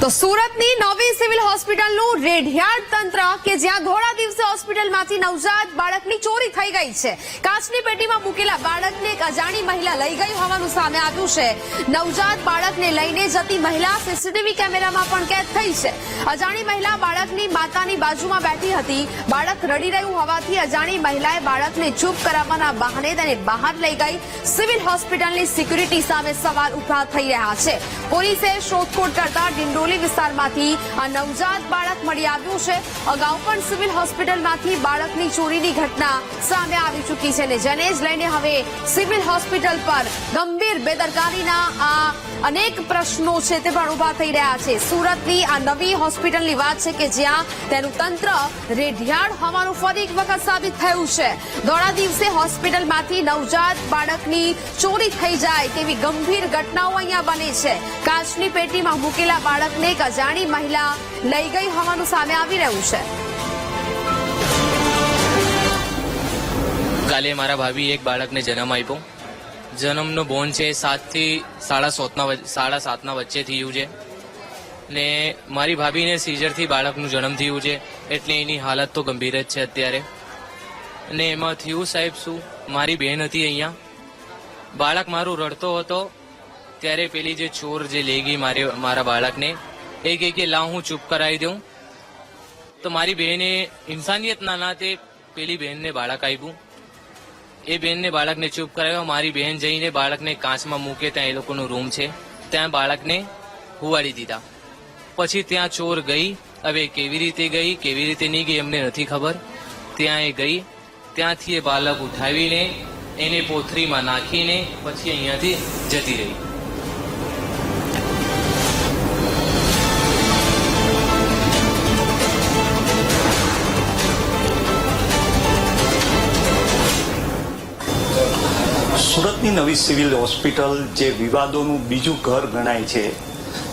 તો સુરતની નવી સિવિલ હોસ્પિટલનું રેઢિયાળ તંત્ર કે જ્યાં ધોળા દિવસે હોસ્પિટલમાંથી નવજાત બાળકની ચોરી થઈ ગઈ છે. કાચની પેટીમાં મૂકેલા બાળકને એક અજાણી મહિલા લઈ ગઈ હોવાનું સામે આવ્યું છે. નવજાત બાળકને લઈને જતી મહિલા સીસીટીવી કેમેરામાં પણ કેદ થઈ છે. અજાણી મહિલા બાળકની માતાની બાજુમાં બેઠી હતી. બાળક રડી રહ્યું હોવાથી અજાણી મહિલાએ બાળકને ચૂપ કરાવવાના બહાને તેને બહાર લઈ ગઈ. સિવિલ હોસ્પિટલની સિક્યુરિટી સામે સવાલ ઊભા થઈ રહ્યા છે. પોલીસે શોધખોળ કરતા ડિંડોલી વિસ્તારમાંથી આ નવજાત બાળક મળી આવ્યું છે. અગાઉ પણ સિવિલ હોસ્પિટલમાંથી બાળકની ચોરીની ઘટના સામે આવી ચૂકી છે અને જેને જ લઈને હવે સિવિલ હોસ્પિટલ પર ગંભીર બેદરકારીના આ અનેક પ્રશ્નો છે તે પણ ઊભા થઈ રહ્યા છે. સુરતની આ નવી હોસ્પિટલની વાત છે કે જ્યાં તેનું તંત્ર રેઢિયાળ હોવાનું ફરી એક વખત સાબિત થયું છે. દોડા દિવસે હોસ્પિટલમાંથી નવજાત બાળકની ચોરી થઈ જાય તેવી ગંભીર ઘટનાઓ અહીંયા બને છે. કાચની પેટીમાં મૂકેલા બાળકને એક અજાણી મહિલા લઈ ગઈ હોવાનું સામે આવી રહ્યું છે. કાલે મારા ભાભી એક બાળકને જન્મ આપ્યો. જન્મનો બોન છે સાતથી સાડા સાતના સાડા સાતના વચ્ચે થયું છે. ને મારી ભાભીને સીઝરથી બાળકનું જન્મ થયું છે, એટલે એની હાલત તો ગંભીર જ છે અત્યારે. ને એમાં થયું સાહેબ શું? મારી બહેન હતી અહીંયા. બાળક મારું રડતો હતો, ત્યારે પેલી જે ચોર જે લઈ ગઈ મારે, મારા બાળકને એ એક લા હું ચૂપ કરાવી દઉં તો મારી બહેને ઇન્સાનિયતના નાતે પેલી બહેનને બાળક આપ્યું એ બહેનને બાળકને ચૂપ કરાવ્યો મારી બહેન જઈને બાળકને કાચમાં મૂકે ત્યાં એ લોકોનો રૂમ છે ત્યાં બાળકને હુવાડી દીધા પછી ત્યાં ચોર ગઈ હવે કેવી રીતે ગઈ કેવી રીતે નહીં ગઈ એમને નથી ખબર ત્યાં એ ગઈ ત્યાંથી એ બાળક ઉઠાવીને એને પોથરીમાં નાખીને પછી અહીંયાથી જતી રહી સુરતની નવી સિવિલ હોસ્પિટલ જે વિવાદોનું બીજું ઘર ગણાય છે,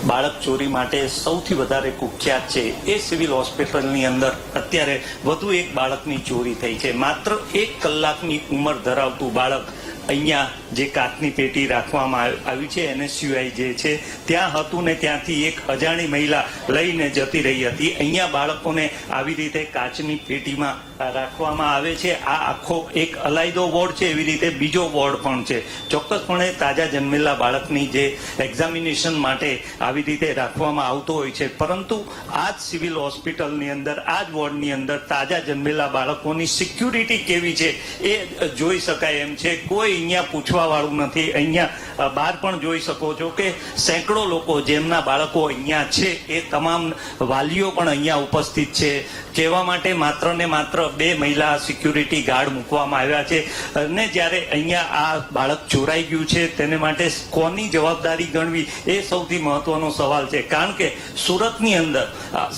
બાળક ચોરી માટે સૌથી વધારે કુખ્યાત છે, એ સિવિલ હોસ્પિટલની અંદર અત્યારે વધુ એક બાળકની ચોરી થઈ છે. માત્ર એક કલાકની ઉંમર ધરાવતું બાળક અહીંયા જે કાચની પેટી રાખવામાં આવી છે એને સિવાય જે છે, ત્યાં હતું ને ત્યાંથી એક અજાણી મહિલા લઈને જતી રહી હતી. અહીંયા બાળકોને આવી રીતે કાચની પેટીમાં રાખવામાં આવે છે. આ આખો એક અલાયદો વોર્ડ છે, એવી રીતે બીજો વોર્ડ પણ છે. ચોક્કસપણે તાજા જન્મેલા બાળકની જે એક્ઝામિનેશન માટે આવી રીતે રાખવામાં આવતો હોય છે. પરંતુ આ જ સિવિલ હોસ્પિટલની અંદર, આ જ વોર્ડની અંદર તાજા જન્મેલા બાળકોની સિક્યુરિટી કેવી છે એ જોઈ શકાય એમ છે. કોઈ અહીંયા પૂછવા વાળું નથી. અહીંયા બહાર પણ જોઈ શકો છો કે સેંકડો લોકો જેમના બાળકો અહીંયા છે, એ તમામ વાલીઓ પણ અહીંયા ઉપસ્થિત છે. કહેવા માટે માત્ર ને માત્ર બે મહિલા સિક્યુરિટી ગાર્ડ મૂકવામાં આવ્યા છે. અને જ્યારે અહીંયા આ બાળક ચોરાઈ ગયું છે, તેને માટે કોની જવાબદારી ગણવી એ સૌથી મહત્વનો સવાલ છે. કારણ કે સુરતની અંદર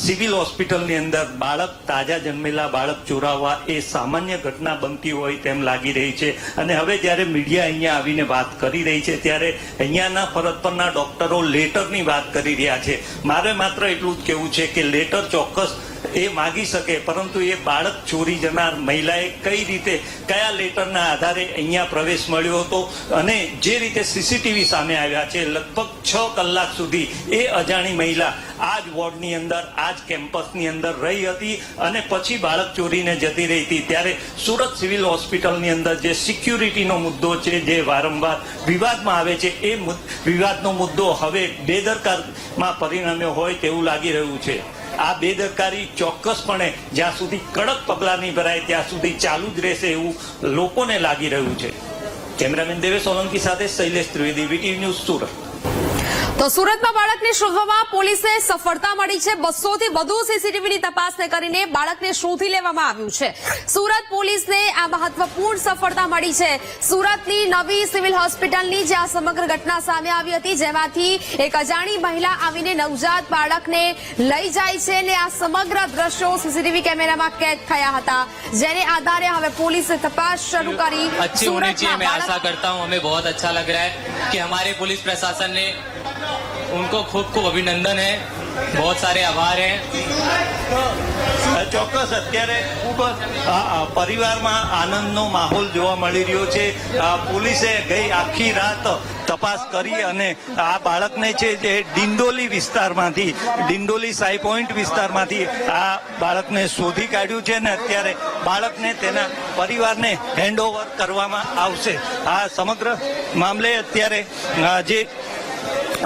સિવિલ હોસ્પિટલની અંદર બાળક તાજા જન્મેલા બાળક ચોરાવવા એ સામાન્ય ઘટના બનતી હોય તેમ લાગી રહી છે. અને હવે જ્યારે મીડિયા અહીંયા આવીને વાત કરી રહી છે, ત્યારે અહીંયાના ફરજ પરના ડોક્ટરો લેટરની વાત કરી રહ્યા છે. મારે માત્ર એટલું જ કહેવું છે કે લેટર ચોક્કસ એ માગી શકે, પરંતુ એ બાળક ચોરી જનાર મહિલાએ કઈ રીતે, કયા લેટરના આધારે અહીંયા પ્રવેશ મળ્યો હતો અને જે રીતે સીસીટીવી સામે આવ્યા છે, લગભગ છ કલાક સુધી એ અજાણી મહિલા આ જ વોર્ડની અંદર આ જ કેમ્પસની અંદર રહી હતી અને પછી બાળક ચોરીને જતી રહી હતી. ત્યારે સુરત સિવિલ હોસ્પિટલની અંદર જે સિક્યુરિટીનો મુદ્દો છે, જે વારંવાર વિવાદમાં આવે છે, એ વિવાદનો મુદ્દો હવે બેદરકારમાં પરિણમ્યો હોય તેવું લાગી રહ્યું છે. આ બેદરકારી ચોક્કસપણે જ્યાં સુધી કડક પગલાં નહીં ભરાય, ત્યાં સુધી ચાલુ જ રહેશે એવું લોકોને લાગી રહ્યું છે. કેમેરામેન દેવેશ સોલંકી સાથે શૈલેષ ત્રિવેદી, વીટીવી ન્યૂઝ સુરત. તો સુરતમાં બાળકને શોધવામાં પોલીસે સફળતા મળી છે બસો થી વધુ સીસીટીવીની તપાસને કરીને બાળકને શોધી લેવામાં આવ્યું છે સુરત પોલીસને આ મહત્વપૂર્ણ સફળતા મળી છે સુરતની નવી સિવિલ હોસ્પિટલની જે આ સમગ્ર ઘટના સામે આવી હતી જેમાંથી એક અજાણી મહિલા આવીને નવજાત બાળકને લઈ જાય છે અને આ સમગ્ર દ્રશ્યો સીસીટીવી કેમેરામાં કેદ થયા હતા જેને આધારે હવે પોલીસે તપાસ શરૂ કરી अच्छी होनी चाहिए मैं બાળક- आशा करता हूँ हमें बहुत अच्छा लग रहा है कि हमारे पुलिस प्रशासन ने उनको खूब खूब अभिनंदन है बहुत सारे आभार हैं ચોક્કસ અત્યારે ખૂબ આ, આ, પરિવારમાં આનંદનો માહોલ જોવા મળી રહ્યો છે આ, પોલીસે ગઈ આખી રાત તપાસ કરી અને આ બાળકને છે જે ડિંડોલી વિસ્તારમાંથી ડિંડોલી સાઈ પોઈન્ટ વિસ્તારમાંથી આ બાળકને શોધી કાઢ્યું છે અને અત્યારે બાળકને તેના પરિવારને હેન્ડઓવર કરવામાં આવશે આ સમગ્ર મામલે અત્યારે આ, જે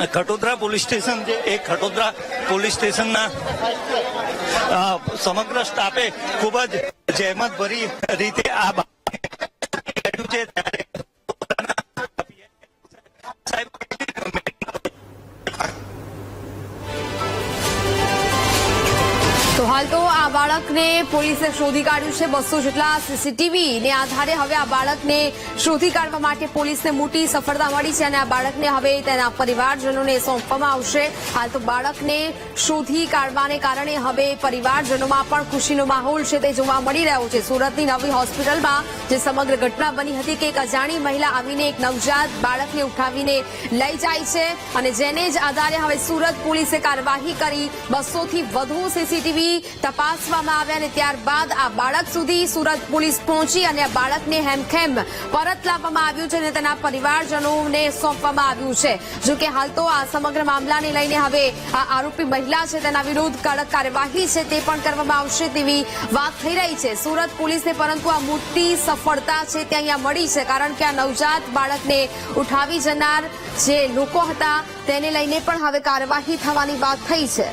ખટોદરા પોલીસ સ્ટેશન છે. એ ખટોદરા પોલીસ સ્ટેશનના અ, સમગ્ર સ્ટાફે ખૂબ જ જહેમત ભરી રીતે આ બા- કાઢ્યું છે ત્યારે સાહેબ, તો હાલ તો આ બાળકને પોલીસે શોધી કાઢ્યું છે બસો જેટલા સીસીટીવી ને આધારે. હવે આ બાળકને શોધી કાઢવા માટે પોલીસને મોટી સફળતા મળી છે અને આ બાળકને હવે તેના પરિવારજનોને સોંપવામાં આવશે. હાલ તો બાળકને શોધી કાઢવાને કારણે હવે પરિવારજનોમાં પણ ખુશીનો માહોલ છે તે જોવા મળી રહ્યો છે. સુરતની નવી હોસ્પિટલમાં જે સમગ્ર ઘટના બની હતી કે એક અજાણી મહિલા આવીને એક નવજાત બાળકને ઉઠાવીને લઈ જાય છે અને જેને જ આધારે હવે સુરત પોલીસે કાર્યવાહી કરી બસોથી વધુ સીસીટીવી તપાસવામાં આવ્યા અને ત્યારબાદ આ બાળક સુધી સુરત પોલીસ પહોંચી અને આ બાળકને હેમખેમ પરત લાવવામાં આવ્યું છે અને તેના પરિવારજનોને સોંપવામાં આવ્યું છે. જો કે હાલ તો આ સમગ્ર મામલાને લઈને હવે આ આરોપી મહિલા છે, તેના વિરુદ્ધ કડક કાર્યવાહી છે, તે પણ કરવામાં આવશે તેવી વાત થઈ રહી છે. સુરત પોલીસને પરંતુ આ મોટી સફળતા છે તે અહીંયા મળી છે, કારણ કે આ નવજાત બાળકને ઉઠાવી જનાર જે લોકો હતા, તેને લઈને પણ હવે કાર્યવાહી થવાની વાત થઈ છે.